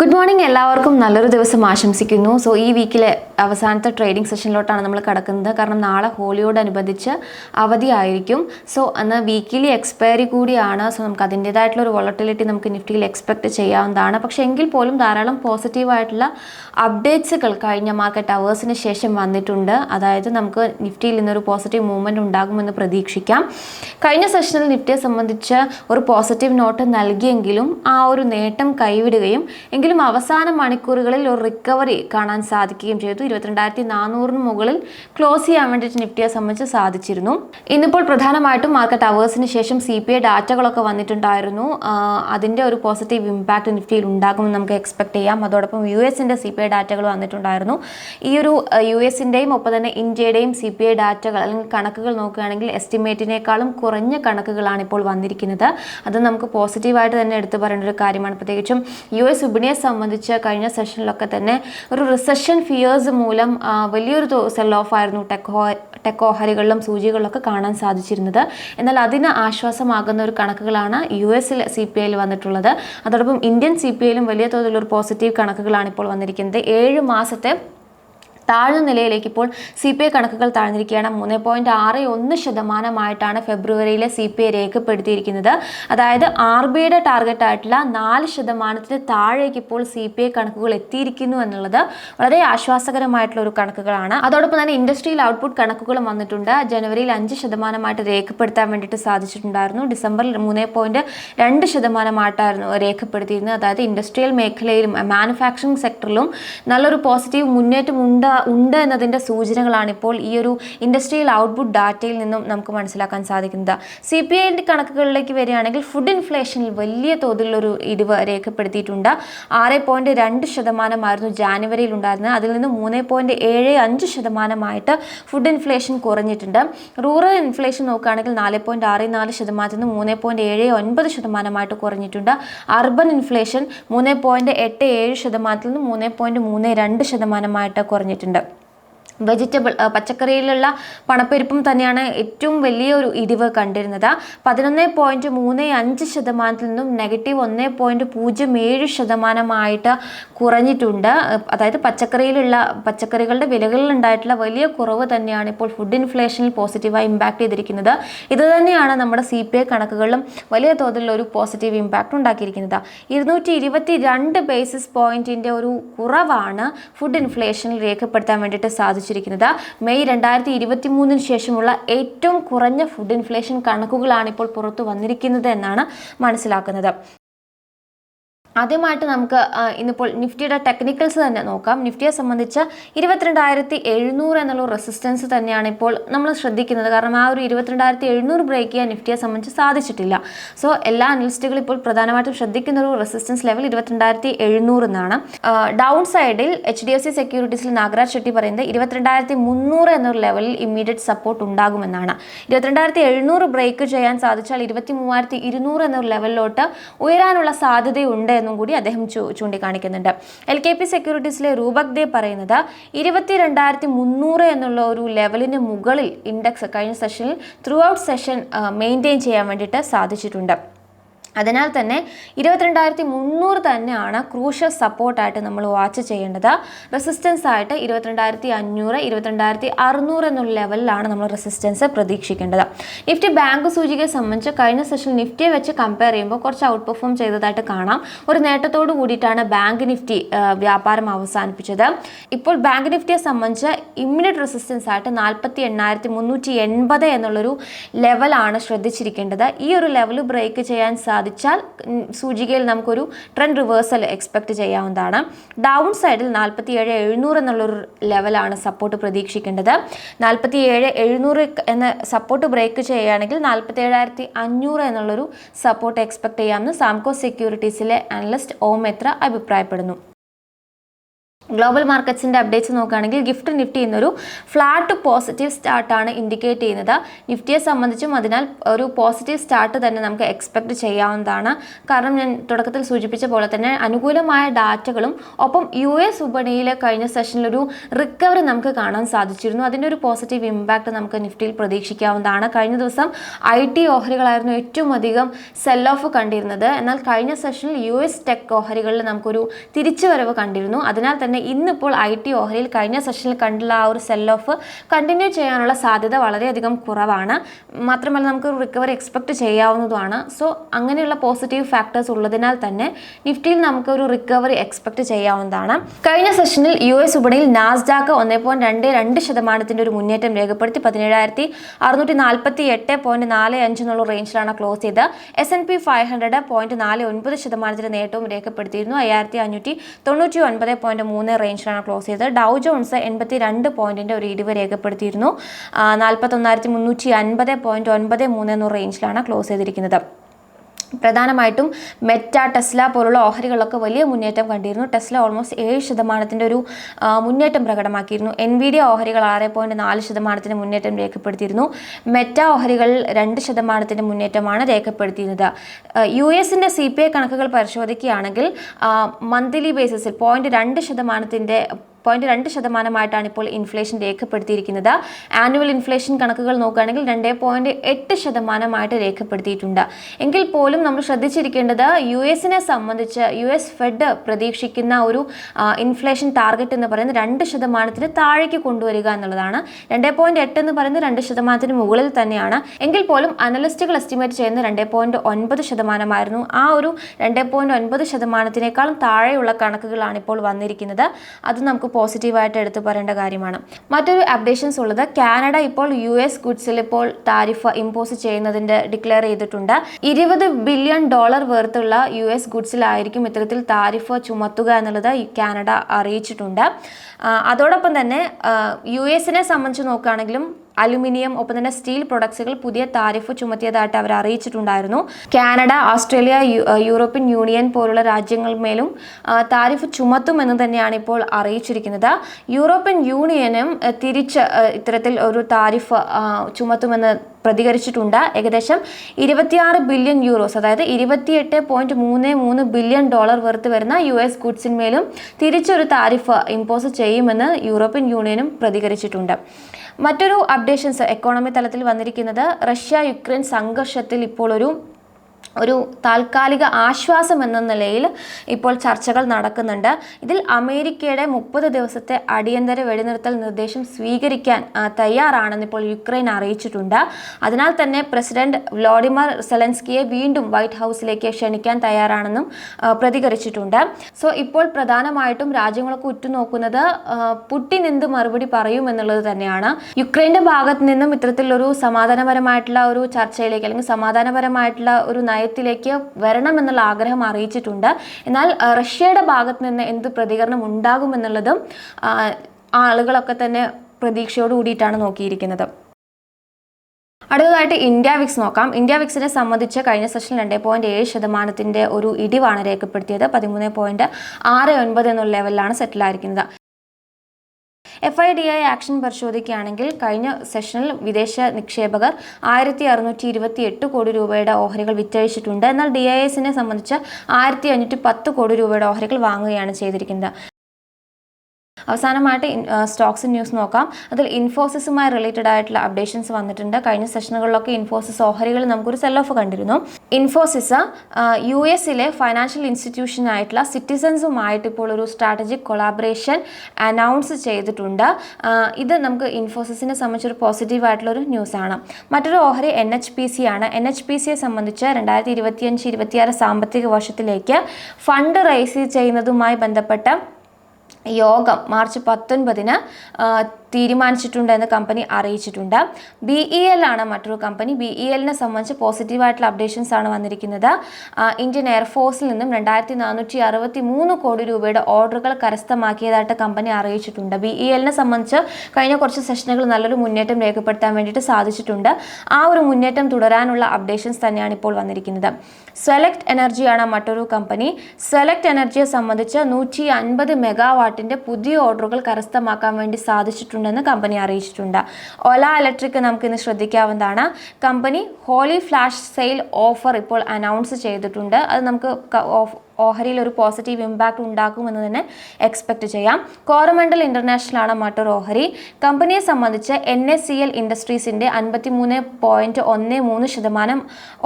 Good morning എല്ലാവർക്കും നല്ലൊരു ദിവസം ആശംസിക്കുന്നു. സോ ഈ വീക്കിലെ അവസാനത്തെ ട്രേഡിംഗ് സെഷനിലോട്ടാണ് നമ്മൾ കിടക്കുന്നത്. കാരണം നാളെ ഹോളിയോടനുബന്ധിച്ച് അവധിയായിരിക്കും. സോ അന്ന് വീക്കിലി എക്സ്പയറി കൂടിയാണ്. സോ നമുക്ക് അതിന്റേതായിട്ടുള്ള ഒരു വോളട്ടിലിറ്റി നമുക്ക് നിഫ്റ്റിയിൽ എക്സ്പെക്ട് ചെയ്യാവുന്നതാണ്. പക്ഷേ എങ്കിൽ പോലും ധാരാളം പോസിറ്റീവായിട്ടുള്ള അപ്ഡേറ്റ്സുകൾ കഴിഞ്ഞ മാർക്കറ്റ് അവേഴ്സിന് ശേഷം വന്നിട്ടുണ്ട്. അതായത് നമുക്ക് നിഫ്റ്റിയിൽ ഇന്നൊരു പോസിറ്റീവ് മൂവ്മെന്റ് ഉണ്ടാകുമെന്ന് പ്രതീക്ഷിക്കാം. കഴിഞ്ഞ സെഷനിൽ നിഫ്റ്റിയെ സംബന്ധിച്ച് ഒരു പോസിറ്റീവ് നോട്ട് നൽകിയെങ്കിലും ആ ഒരു നേട്ടം കൈവിടുകയും എങ്കിലും അവസാന മണിക്കൂറുകളിൽ ഒരു റിക്കവറി കാണാൻ സാധിക്കുകയും ചെയ്തു. ഇരുപത്തിരണ്ടായിരത്തി നാനൂറിന് മുകളിൽ ക്ലോസ് ചെയ്യാൻ വേണ്ടിയിട്ട് നിഫ്റ്റിയെ സംബന്ധിച്ച് സാധിച്ചിരുന്നു. ഇന്നിപ്പോൾ പ്രധാനമായിട്ടും മാർക്കറ്റ് അവേഴ്സിന് ശേഷം സി പി ഐ ഡാറ്റകളൊക്കെ വന്നിട്ടുണ്ടായിരുന്നു. അതിന്റെ ഒരു പോസിറ്റീവ് ഇമ്പാക്റ്റ് നിഫ്റ്റിയിൽ ഉണ്ടാകുമെന്ന് നമുക്ക് എക്സ്പെക്ട് ചെയ്യാം. അതോടൊപ്പം യു എസിന്റെ സി പി ഐ ഡാറ്റകൾ വന്നിട്ടുണ്ടായിരുന്നു. ഈ ഒരു യു എസിന്റെയും ഒപ്പം തന്നെ ഇന്ത്യയുടെയും സി പി ഐ ഡാറ്റകൾ അല്ലെങ്കിൽ കണക്കുകൾ നോക്കുകയാണെങ്കിൽ എസ്റ്റിമേറ്റിനേക്കാളും കുറഞ്ഞ കണക്കുകളാണ് ഇപ്പോൾ വന്നിരിക്കുന്നത്. അത് നമുക്ക് പോസിറ്റീവായിട്ട് തന്നെ എടുത്തു പറയേണ്ട ഒരു കാര്യമാണ്. പ്രത്യേകിച്ചും യു എസ് വിപണിയെ സംബന്ധിച്ച് കഴിഞ്ഞ സെഷനിലൊക്കെ തന്നെ ഒരു റിസഷൻ ഫിയേഴ്സ് മൂലം വലിയൊരു സെൽ ഓഫ് ആയിരുന്നു ടെക്കോ ടെക്കോഹരികളിലും സൂചികളിലൊക്കെ കാണാൻ സാധിച്ചിരുന്നത്. എന്നാൽ അതിന് ആശ്വാസമാകുന്ന ഒരു കണക്കുകളാണ് യു എസിൽ സി പി ഐയിൽ വന്നിട്ടുള്ളത്. അതോടൊപ്പം ഇന്ത്യൻ സി പി ഐയിലും വലിയ തോതിലൊരു പോസിറ്റീവ് കണക്കുകളാണ് ഇപ്പോൾ വന്നിരിക്കുന്നത്. ഏഴ് മാസത്തെ താഴ്ന്ന നിലയിലേക്ക് ഇപ്പോൾ സി പി ഐ കണക്കുകൾ താഴ്ന്നിരിക്കുകയാണ്. മൂന്ന് പോയിന്റ് ആറ് ഒന്ന് ശതമാനമായിട്ടാണ് ഫെബ്രുവരിയിലെ സി പി ഐ രേഖപ്പെടുത്തിയിരിക്കുന്നത്. അതായത് ആർ ബി ഐയുടെ ടാർഗറ്റ് ആയിട്ടുള്ള നാല് ശതമാനത്തിന് താഴേക്ക് ഇപ്പോൾ സി പി ഐ കണക്കുകൾ എത്തിയിരിക്കുന്നു എന്നുള്ളത് വളരെ ആശ്വാസകരമായിട്ടുള്ള ഒരു കണക്കുകളാണ്. അതോടൊപ്പം തന്നെ ഇൻഡസ്ട്രിയൽ ഔട്ട്പുട്ട് കണക്കുകളും വന്നിട്ടുണ്ട്. ജനുവരിയിൽ അഞ്ച് ശതമാനമായിട്ട് രേഖപ്പെടുത്താൻ വേണ്ടിയിട്ട് സാധിച്ചിട്ടുണ്ടായിരുന്നു. ഡിസംബറിൽ മൂന്ന് പോയിന്റ് രണ്ട് ശതമാനമായിട്ടായിരുന്നു രേഖപ്പെടുത്തിയിരുന്നത്. അതായത് ഇൻഡസ്ട്രിയൽ മേഖലയിലും മാനുഫാക്ചറിംഗ് സെക്ടറിലും നല്ലൊരു പോസിറ്റീവ് മുന്നേറ്റം ഉണ്ട് ഉണ്ട് എന്നതിന്റെ സൂചനകളാണ് ഇപ്പോൾ ഈ ഒരു ഇൻഡസ്ട്രിയൽ ഔട്ട്പുട്ട് ഡാറ്റയിൽ നിന്നും നമുക്ക് മനസ്സിലാക്കാൻ സാധിക്കുന്നത്. സി പി ഐന്റെ കണക്കുകളിലേക്ക് വരികയാണെങ്കിൽ ഫുഡ് ഇൻഫ്ലേഷനിൽ വലിയ തോതിലുള്ളൊരു ഇടിവ് രേഖപ്പെടുത്തിയിട്ടുണ്ട്. ആറ് പോയിന്റ് രണ്ട് ശതമാനമായിരുന്നു ജാനുവരിയിൽ ഉണ്ടായിരുന്നത്. അതിൽ നിന്ന് മൂന്ന് പോയിന്റ് ഏഴ് അഞ്ച് ശതമാനമായിട്ട് ഫുഡ് ഇൻഫ്ലേഷൻ കുറഞ്ഞിട്ടുണ്ട്. റൂറൽ ഇൻഫ്ലേഷൻ നോക്കുകയാണെങ്കിൽ നാല് പോയിന്റ് ആറ് നാല് ശതമാനത്തിൽ നിന്ന് മൂന്ന് പോയിന്റ് ഏഴ് ഒൻപത് ശതമാനമായിട്ട് കുറഞ്ഞിട്ടുണ്ട്. അർബൻ ഇൻഫ്ലേഷൻ മൂന്ന് പോയിന്റ് എട്ട് ഏഴ് ശതമാനത്തിൽ നിന്ന് മൂന്ന് പോയിന്റ് മൂന്ന് രണ്ട് ശതമാനമായിട്ട് കുറഞ്ഞിട്ടുണ്ട്. ചെയ്തിട്ടുണ്ട് വെജിറ്റബിൾ പച്ചക്കറിയിലുള്ള പണപ്പെരുപ്പും തന്നെയാണ് ഏറ്റവും വലിയ ഒരു ഇടിവ് കണ്ടിരുന്നത്. പതിനൊന്ന് പോയിന്റ് മൂന്ന് അഞ്ച് ശതമാനത്തിൽ നിന്നും നെഗറ്റീവ് ഒന്ന് പോയിന്റ് പൂജ്യം ഏഴ് ശതമാനമായിട്ട് കുറഞ്ഞിട്ടുണ്ട്. അതായത് പച്ചക്കറിയിലുള്ള പച്ചക്കറികളുടെ വിലകളിൽ ഉണ്ടായിട്ടുള്ള വലിയ കുറവ് തന്നെയാണ് ഇപ്പോൾ ഫുഡ് ഇൻഫ്ലേഷനിൽ പോസിറ്റീവായി ഇമ്പാക്ട് ചെയ്തിരിക്കുന്നത്. ഇത് തന്നെയാണ് നമ്മുടെ സി പി ഐ കണക്കുകളിലും വലിയ തോതിലുള്ള ഒരു പോസിറ്റീവ് ഇമ്പാക്ട് ഉണ്ടാക്കിയിരിക്കുന്നത്. ഇരുന്നൂറ്റി ഇരുപത്തി രണ്ട് ബേസിസ് പോയിന്റിന്റെ ഒരു കുറവാണ് ഫുഡ് ഇൻഫ്ലേഷനിൽ രേഖപ്പെടുത്താൻ വേണ്ടിയിട്ട് സാധിച്ചിരിക്കുന്നത് മെയ് രണ്ടായിരത്തി ഇരുപത്തി മൂന്നിന് ശേഷമുള്ള ഏറ്റവും കുറഞ്ഞ ഫുഡ് ഇൻഫ്ലേഷൻ കണക്കുകളാണ് ഇപ്പോൾ പുറത്തു വന്നിരിക്കുന്നത് എന്നാണ് മനസ്സിലാക്കുന്നത്. ആദ്യമായിട്ട് നമുക്ക് ഇന്നിപ്പോൾ നിഫ്റ്റിയുടെ ടെക്നിക്കൽസ് തന്നെ നോക്കാം. നിഫ്റ്റിയെ സംബന്ധിച്ച് ഇരുപത്തിരണ്ടായിരത്തി എഴുന്നൂറ് എന്നുള്ള റെസിസ്റ്റൻസ് തന്നെയാണ് ഇപ്പോൾ നമ്മൾ ശ്രദ്ധിക്കുന്നത്. കാരണം ആ ഒരു ഇരുപത്തിരണ്ടായിരത്തി എഴുന്നൂറ് ബ്രേക്ക് ചെയ്യാൻ നിഫ്റ്റിയെ സംബന്ധിച്ച് സാധിച്ചിട്ടില്ല. സോ എല്ലാ അനലിസ്റ്റുകളും ഇപ്പോൾ പ്രധാനമായിട്ടും ശ്രദ്ധിക്കുന്ന ഒരു റെസിസ്റ്റൻസ് ലെവൽ ഇരുപത്തിരണ്ടായിരത്തി എഴുന്നൂറ് എന്നാണ്. ഡൗൺ സൈഡിൽ എച്ച് ഡി എഫ് സി സെക്യൂരിറ്റീസിൽ നാഗരാജ് ഷെട്ടി പറയുന്നത് ഇരുപത്തിരണ്ടായിരത്തി മുന്നൂറ് എന്നൊരു ലെവലിൽ ഇമ്മീഡിയറ്റ് സപ്പോർട്ട് ഉണ്ടാകുമെന്നാണ്. ഇരുപത്തിരണ്ടായിരത്തി എഴുന്നൂറ് ബ്രേക്ക് ചെയ്യാൻ സാധിച്ചാൽ ഇരുപത്തി മൂവായിരത്തി ഇരുന്നൂറ് എന്നൊരു ലെവലിലോട്ട് ഉയരാനുള്ള സാധ്യതയുണ്ട് എന്നും കൂടി അദ്ദേഹം ചൂണ്ടിക്കാണിക്കുന്നുണ്ട്. എൽ കെ പി സെക്യൂരിറ്റീസിലെ രൂപക് ദേ പറയുന്നത് ഇരുപത്തി രണ്ടായിരത്തി മുന്നൂറ് എന്നുള്ള ഒരു ലെവലിന് മുകളിൽ ഇൻഡെക്സ് കഴിഞ്ഞ സെഷനിൽ ത്രൂ ഔട്ട് സെഷൻ മെയിന്റെയിൻ ചെയ്യാൻ വേണ്ടിയിട്ട് സാധിച്ചിട്ടുണ്ട്. അതിനാൽ തന്നെ ഇരുപത്തിരണ്ടായിരത്തി മുന്നൂറ് തന്നെയാണ് ക്രൂഷ്യൽ സപ്പോർട്ടായിട്ട് നമ്മൾ വാച്ച് ചെയ്യേണ്ടത്. റെസിസ്റ്റൻസ് ആയിട്ട് ഇരുപത്തിരണ്ടായിരത്തി അഞ്ഞൂറ് ഇരുപത്തിരണ്ടായിരത്തി അറുന്നൂറ് എന്നുള്ള ലെവലിലാണ് നമ്മൾ റെസിസ്റ്റൻസ് പ്രതീക്ഷിക്കേണ്ടത്. നിഫ്റ്റി ബാങ്ക് സൂചികയെ സംബന്ധിച്ച് കഴിഞ്ഞ സെഷൻ നിഫ്റ്റിയെ വെച്ച് കമ്പയർ ചെയ്യുമ്പോൾ കുറച്ച് ഔട്ട് പെർഫോം ചെയ്തതായിട്ട് കാണാം. ഒരു നേട്ടത്തോട് കൂടിയിട്ടാണ് ബാങ്ക് നിഫ്റ്റി വ്യാപാരം അവസാനിപ്പിച്ചത്. ഇപ്പോൾ ബാങ്ക് നിഫ്റ്റിയെ സംബന്ധിച്ച് ഇമ്മീഡിയറ്റ് റെസിസ്റ്റൻസ് ആയിട്ട് നാൽപ്പത്തി എണ്ണായിരത്തി മുന്നൂറ്റി എൺപത് എന്നുള്ളൊരു ലെവലാണ് ശ്രദ്ധിച്ചിരിക്കേണ്ടത്. ഈ ഒരു ലെവൽ ബ്രേക്ക് ചെയ്യാൻ സാധിച്ചാൽ സൂചികയിൽ നമുക്കൊരു ട്രെൻഡ് റിവേഴ്സൽ എക്സ്പെക്ട് ചെയ്യാവുന്നതാണ്. ഡൗൺ സൈഡിൽ നാൽപ്പത്തി ഏഴ് എഴുന്നൂറ് എന്നുള്ളൊരു ലെവലാണ് സപ്പോർട്ട് പ്രതീക്ഷിക്കേണ്ടത്. നാൽപ്പത്തി ഏഴ് എഴുന്നൂറ് എന്ന സപ്പോർട്ട് ബ്രേക്ക് ചെയ്യുകയാണെങ്കിൽ നാൽപ്പത്തി ഏഴായിരത്തി അഞ്ഞൂറ് എന്നുള്ളൊരു സപ്പോർട്ട് എക്സ്പെക്ട് ചെയ്യാമെന്ന് സാംകോ സെക്യൂരിറ്റീസിലെ അനലിസ്റ്റ് ഓം എത്ര അഭിപ്രായപ്പെടുന്നു? ഗ്ലോബൽ മാർക്കറ്റ്സിന്റെ അപ്ഡേറ്റ്സ് നോക്കുകയാണെങ്കിൽ ഗിഫ്റ്റ് നിഫ്റ്റി എന്നൊരു ഫ്ലാറ്റ് പോസിറ്റീവ് സ്റ്റാർട്ടാണ് ഇൻഡിക്കേറ്റ് ചെയ്യുന്നത്. നിഫ്റ്റിയെ സംബന്ധിച്ചും അതിനാൽ ഒരു പോസിറ്റീവ് സ്റ്റാർട്ട് തന്നെ നമുക്ക് എക്സ്പെക്ട് ചെയ്യാവുന്നതാണ്. കാരണം ഞാൻ തുടക്കത്തിൽ സൂചിപ്പിച്ച പോലെ തന്നെ അനുകൂലമായ ഡാറ്റകളും ഒപ്പം യു എസ് വിപണിയിലെ കഴിഞ്ഞ സെഷനിലൊരു റിക്കവറി നമുക്ക് കാണാൻ സാധിച്ചിരുന്നു. അതിന്റെ ഒരു പോസിറ്റീവ് ഇമ്പാക്റ്റ് നമുക്ക് നിഫ്റ്റിയിൽ പ്രതീക്ഷിക്കാവുന്നതാണ്. കഴിഞ്ഞ ദിവസം ഐ ടി ഓഹരികളായിരുന്നു ഏറ്റവും അധികം സെൽ ഓഫ് കണ്ടിരുന്നത്. എന്നാൽ കഴിഞ്ഞ സെഷനിൽ യു എസ് ടെക് ഓഹരികളിൽ നമുക്കൊരു തിരിച്ചുവരവ് കണ്ടിരുന്നു. അതിനാൽ തന്നെ ഇന്നിപ്പോൾ ഐ ടി ഓഹരിയിൽ കഴിഞ്ഞ സെഷനിൽ കണ്ടുള്ള ആ ഒരു സെൽ ഓഫ് കണ്ടിന്യൂ ചെയ്യാനുള്ള സാധ്യത വളരെയധികം കുറവാണ്. മാത്രമല്ല നമുക്ക് റിക്കവറി എക്സ്പെക്ട് ചെയ്യാവുന്നതുമാണ്. സോ അങ്ങനെയുള്ള പോസിറ്റീവ് ഫാക്ടേഴ്സ് ഉള്ളതിനാൽ തന്നെ നിഫ്റ്റിയിൽ നമുക്ക് ഒരു റിക്കവറി എക്സ്പെക്ട് ചെയ്യാവുന്നതാണ്. കഴിഞ്ഞ സെഷനിൽ യു എസ് വിപണിയിൽ നാസ്ഡാക്ക് ഒന്നേ പോയിന്റ് രണ്ട് രണ്ട് ശതമാനത്തിന്റെ ഒരു മുന്നേറ്റം രേഖപ്പെടുത്തി. പതിനേഴായിരത്തി അറുന്നൂറ്റി നാൽപ്പത്തി എട്ട് പോയിന്റ് നാല് അഞ്ച് എന്നുള്ള റേഞ്ചിലാണ് ക്ലോസ് ചെയ്ത് S and P five hundred point നാല് ഒൻപത് ശതമാനത്തിന്റെ നേട്ടവും രേഖപ്പെടുത്തിയിരുന്നു. അയ്യായിരത്തി അഞ്ഞൂറ്റി തൊണ്ണൂറ്റി ഒൻപത് പോയിന്റ് മൂന്ന് റേഞ്ചിലാണ് ക്ലോസ് ചെയ്തത്. ഡൗ ജോൺസ് എൺപത്തി രണ്ട് പോയിന്റിന്റെ ഒരു ഇടിവ് രേഖപ്പെടുത്തിയിരുന്നു. നാൽപ്പത്തൊന്നായിരത്തി മുന്നൂറ്റി അൻപത് പോയിന്റ് ഒൻപത് മൂന്ന് എന്നൊരു റേഞ്ചിലാണ് ക്ലോസ് ചെയ്തിരിക്കുന്നത്. പ്രധാനമായിട്ടും മെറ്റ ടെസ്ല പോലുള്ള ഓഹരികളൊക്കെ വലിയ മുന്നേറ്റം കണ്ടിരുന്നു. ടെസ്ല ഓൾമോസ്റ്റ് ഏഴ് ശതമാനത്തിന്റെ ഒരു മുന്നേറ്റം പ്രകടമാക്കിയിരുന്നു. എൻ വി ഡി ഓഹരികൾ ആറ് പോയിന്റ് നാല് ശതമാനത്തിന് മുന്നേറ്റം രേഖപ്പെടുത്തിയിരുന്നു. മെറ്റ ഓഹരികൾ രണ്ട് ശതമാനത്തിന്റെ മുന്നേറ്റമാണ് രേഖപ്പെടുത്തിയിരുന്നത്. യു എസിന്റെ സി പി ഐ കണക്കുകൾ പരിശോധിക്കുകയാണെങ്കിൽ മന്ത്ലി ബേസിസിൽ പോയിന്റ് രണ്ട് ശതമാനത്തിന്റെ പോയിന്റ് രണ്ട് ശതമാനമായിട്ടാണ് ഇപ്പോൾ ഇൻഫ്ലേഷൻ രേഖപ്പെടുത്തിയിരിക്കുന്നത്. ആനുവൽ ഇൻഫ്ലേഷൻ കണക്കുകൾ നോക്കുകയാണെങ്കിൽ രണ്ട് പോയിന്റ് എട്ട് ശതമാനമായിട്ട് രേഖപ്പെടുത്തിയിട്ടുണ്ട്. എങ്കിൽ പോലും നമ്മൾ ശ്രദ്ധിച്ചിരിക്കേണ്ടത് യു എസിനെ സംബന്ധിച്ച് യു എസ് ഫെഡ് പ്രതീക്ഷിക്കുന്ന ഒരു ഇൻഫ്ലേഷൻ ടാർഗറ്റ് എന്ന് പറയുന്നത് രണ്ട് ശതമാനത്തിന് താഴേക്ക് കൊണ്ടുവരിക എന്നുള്ളതാണ്. രണ്ട് പോയിന്റ് എട്ട് എന്ന് പറയുന്നത് രണ്ട് ശതമാനത്തിന് മുകളിൽ തന്നെയാണ്. എങ്കിൽ പോലും അനലിസ്റ്റുകൾ എസ്റ്റിമേറ്റ് ചെയ്യുന്ന രണ്ട് പോയിന്റ് ഒൻപത് ശതമാനമായിരുന്നു. ആ ഒരു രണ്ട് പോയിന്റ് ഒൻപത് ശതമാനത്തിനേക്കാളും താഴെയുള്ള കണക്കുകളാണ് ഇപ്പോൾ വന്നിരിക്കുന്നത്. അത് നമുക്ക് പോസിറ്റീവായിട്ട് എടുത്തു പറയേണ്ട കാര്യമാണ്. മറ്റൊരു അപ്ഡേഷൻസ് ഉള്ളത് കാനഡ ഇപ്പോൾ യു എസ് ഗുഡ്സിൽ ഇപ്പോൾ താരിഫ് ഇമ്പോസ് ചെയ്യുന്നതിന്റെ ഡിക്ലെയർ ചെയ്തിട്ടുണ്ട്. ഇരുപത് ബില്യൺ ഡോളർ വേർത്തുള്ള യു എസ് ഗുഡ്സിലായിരിക്കും ഇത്തരത്തിൽ താരിഫ് ചുമത്തുക എന്നുള്ളത് കാനഡ അറിയിച്ചിട്ടുണ്ട്. അതോടൊപ്പം തന്നെ യു എസിനെ സംബന്ധിച്ച് നോക്കുകയാണെങ്കിലും അലുമിനിയം ഒപ്പം തന്നെ സ്റ്റീൽ പ്രൊഡക്ട്സുകൾ പുതിയ താരിഫ് ചുമത്തിയതായിട്ട് അവർ അറിയിച്ചിട്ടുണ്ടായിരുന്നു. കാനഡ ഓസ്ട്രേലിയ യൂറോപ്യൻ യൂണിയൻ പോലുള്ള രാജ്യങ്ങൾ മേലും താരിഫ് ചുമത്തുമെന്ന് തന്നെയാണ് ഇപ്പോൾ അറിയിച്ചിരിക്കുന്നത്. യൂറോപ്യൻ യൂണിയനും തിരിച്ച് ഇത്തരത്തിൽ ഒരു താരിഫ് ചുമത്തുമെന്ന് പ്രതികരിച്ചിട്ടുണ്ട്. ഏകദേശം ഇരുപത്തിയാറ് ബില്യൺ യൂറോസ് അതായത് ഇരുപത്തിയെട്ട് പോയിന്റ് മൂന്ന് മൂന്ന് ബില്യൺ ഡോളർ വെറുത്ത് വരുന്ന യു എസ് ഗുഡ്സിന്മേലും തിരിച്ചൊരു താരിഫ് ഇമ്പോസ് ചെയ്യുമെന്ന് യൂറോപ്യൻ യൂണിയനും പ്രതികരിച്ചിട്ടുണ്ട്. മറ്റൊരു അപ്ഡേഷൻസ് എക്കോണമി തലത്തിൽ വന്നിരിക്കുന്നത് റഷ്യ യുക്രൈൻ സംഘർഷത്തിൽ ഇപ്പോൾ ഒരു ഒരു താൽക്കാലിക ആശ്വാസം എന്ന നിലയിൽ ഇപ്പോൾ ചർച്ചകൾ നടക്കുന്നുണ്ട്. ഇതിൽ അമേരിക്കയുടെ മുപ്പത് ദിവസത്തെ അടിയന്തര വെടിനിർത്തൽ നിർദ്ദേശം സ്വീകരിക്കാൻ തയ്യാറാണെന്ന് ഇപ്പോൾ യുക്രൈൻ അറിയിച്ചിട്ടുണ്ട്. അതിനാൽ തന്നെ പ്രസിഡന്റ് വ്ളോഡിമർ സെലൻസ്കിയെ വീണ്ടും വൈറ്റ് ഹൗസിലേക്ക് ക്ഷണിക്കാൻ തയ്യാറാണെന്നും പ്രതികരിച്ചിട്ടുണ്ട്. സോ ഇപ്പോൾ പ്രധാനമായിട്ടും രാജ്യങ്ങളൊക്കെ ഉറ്റുനോക്കുന്നത് പുട്ടിൻ എന്ത് മറുപടി പറയും എന്നുള്ളത് തന്നെയാണ്. യുക്രൈന്റെ ഭാഗത്ത് നിന്നും ഇത്തരത്തിലൊരു സമാധാനപരമായിട്ടുള്ള ഒരു ചർച്ചയിലേക്ക് അല്ലെങ്കിൽ സമാധാനപരമായിട്ടുള്ള ഒരു നയത്തിലേക്ക് വരണമെന്നുള്ള ആഗ്രഹം അറിയിച്ചിട്ടുണ്ട്. എന്നാൽ റഷ്യയുടെ ഭാഗത്ത് നിന്ന് എന്ത് പ്രതികരണം ഉണ്ടാകുമെന്നുള്ളതും ആളുകളൊക്കെ തന്നെ പ്രതീക്ഷയോട് കൂടിയിട്ടാണ് നോക്കിയിരിക്കുന്നത്. അടുത്തതായിട്ട് ഇന്ത്യ വിക്സ് നോക്കാം. ഇന്ത്യ വിക്സിനെ സംബന്ധിച്ച് കഴിഞ്ഞ സെഷൻ രണ്ട് പോയിന്റ് ഏഴ് ശതമാനത്തിന്റെ ഒരു ഇടിവാണ് രേഖപ്പെടുത്തിയത്. പതിമൂന്ന് പോയിന്റ് ആറ് ഒൻപത് എന്നുള്ള ലെവലിലാണ് സെറ്റിലായിരിക്കുന്നത് F I D I action പരിശോധിക്കുകയാണെങ്കിൽ കഴിഞ്ഞ സെഷനിൽ വിദേശ നിക്ഷേപകർ ആയിരത്തി അറുന്നൂറ്റി ഇരുപത്തി എട്ട് കോടി രൂപയുടെ ഓഹരികൾ വിറ്റഴിച്ചിട്ടുണ്ട്. എന്നാൽ ഡി ഐ എസിനെ സംബന്ധിച്ച് ആയിരത്തി അഞ്ഞൂറ്റി പത്ത് കോടി രൂപയുടെ ഓഹരികൾ വാങ്ങുകയാണ് ചെയ്തിരിക്കുന്നത്. അവസാനമായിട്ട് സ്റ്റോക്സ് ന്യൂസ് നോക്കാം. അതിൽ ഇൻഫോസിസുമായി റിലേറ്റഡ് ആയിട്ടുള്ള അപ്ഡേഷൻസ് വന്നിട്ടുണ്ട്. കഴിഞ്ഞ സെഷനുകളിലൊക്കെ ഇൻഫോസിസ് ഓഹരികൾ നമുക്കൊരു സെൽ ഓഫ് കണ്ടിരുന്നു. ഇൻഫോസിസ് യു എസിലെ ഫൈനാൻഷ്യൽ ഇൻസ്റ്റിറ്റ്യൂഷൻ ആയിട്ടുള്ള സിറ്റിസൺസുമായിട്ട് ഇപ്പോൾ ഒരു സ്ട്രാറ്റജിക് കൊളാബറേഷൻ അനൗൺസ് ചെയ്തിട്ടുണ്ട്. ഇത് നമുക്ക് ഇൻഫോസിസിനെ സംബന്ധിച്ചൊരു പോസിറ്റീവ് ആയിട്ടുള്ള ഒരു ന്യൂസാണ് മറ്റൊരു ഓഹരി എൻ എച്ച് പി സി ആണ്. എൻ എച്ച് പി സിയെ സംബന്ധിച്ച് രണ്ടായിരത്തി ഇരുപത്തിയഞ്ച് ഇരുപത്തിയാറ് സാമ്പത്തിക വർഷത്തിലേക്ക് ഫണ്ട് റൈസ് ചെയ്യുന്നതുമായി ബന്ധപ്പെട്ട യോഗം മാർച്ച് പത്തൊൻപതിന് ആ, തീരുമാനിച്ചിട്ടുണ്ട് കമ്പനി അറിയിച്ചിട്ടുണ്ട്. ബി ഇ എൽ ആണ് മറ്റൊരു കമ്പനി. ബി ഇ എല്ലിനെ സംബന്ധിച്ച് പോസിറ്റീവായിട്ടുള്ള അപ്ഡേഷൻസ് ആണ് വന്നിരിക്കുന്നത്. ഇന്ത്യൻ എയർഫോഴ്സിൽ നിന്നും രണ്ടായിരത്തി നാനൂറ്റി അറുപത്തി മൂന്ന് കോടി രൂപയുടെ ഓർഡറുകൾ കരസ്ഥമാക്കിയതായിട്ട് കമ്പനി അറിയിച്ചിട്ടുണ്ട്. ബി ഇ എല്ലിനെ സംബന്ധിച്ച് കഴിഞ്ഞ കുറച്ച് സെഷനുകൾ നല്ലൊരു മുന്നേറ്റം രേഖപ്പെടുത്താൻ വേണ്ടിയിട്ട് സാധിച്ചിട്ടുണ്ട്. ആ ഒരു മുന്നേറ്റം തുടരാനുള്ള അപ്ഡേഷൻസ് തന്നെയാണ് ഇപ്പോൾ വന്നിരിക്കുന്നത്. സെലക്ട് എനർജിയാണ് മറ്റൊരു കമ്പനി. സെലക്ട് എനർജിയെ സംബന്ധിച്ച് നൂറ്റി അൻപത് മെഗാവാട്ടിന്റെ പുതിയ ഓർഡറുകൾ കരസ്ഥമാക്കാൻ വേണ്ടി സാധിച്ചിട്ടുണ്ടെന്ന് കമ്പനി അറിയിച്ചിട്ടുണ്ട്. ഒല ഇലക്ട്രിക് നമുക്ക് ഇന്ന് ശ്രദ്ധിക്കാവുന്നതാണ്. Company Holi flash sale offer ഇപ്പോൾ അനൗൺസ് ചെയ്തിട്ടുണ്ട്. അത് നമുക്ക് ഓഹരിയിൽ ഒരു പോസിറ്റീവ് ഇമ്പാക്റ്റ് ഉണ്ടാക്കുമെന്ന് തന്നെ എക്സ്പെക്ട് ചെയ്യാം. കോറമണ്ടൽ ഇന്റർനാഷണൽ ആണ് മറ്റൊരു ഓഹരി. കമ്പനിയെ സംബന്ധിച്ച് എൻ എസ് സി എൽ ഇൻഡസ്ട്രീസിന്റെ അൻപത്തി മൂന്ന് പോയിന്റ് ഒന്ന് മൂന്ന് ശതമാനം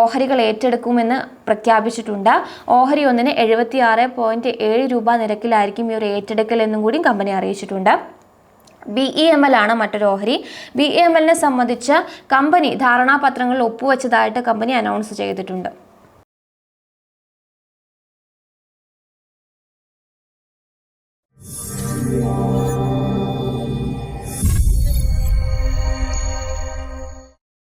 ഓഹരികൾ ഏറ്റെടുക്കുമെന്ന് പ്രഖ്യാപിച്ചിട്ടുണ്ട്. ഓഹരി ഒന്നിന് എഴുപത്തി ആറ് പോയിന്റ് ഏഴ് രൂപ നിരക്കിലായിരിക്കും ഈ ഒരു ഏറ്റെടുക്കൽ എന്നും കൂടി കമ്പനി അറിയിച്ചിട്ടുണ്ട്. ബി ഇ എം എൽ ആണ് മറ്റൊരു ഓഹരി. ബി ഇ എം എല്ലിനെ സംബന്ധിച്ച് കമ്പനി ധാരണാപത്രങ്ങളിൽ ഒപ്പുവെച്ചതായിട്ട് കമ്പനി അനൗൺസ് ചെയ്തിട്ടുണ്ട്.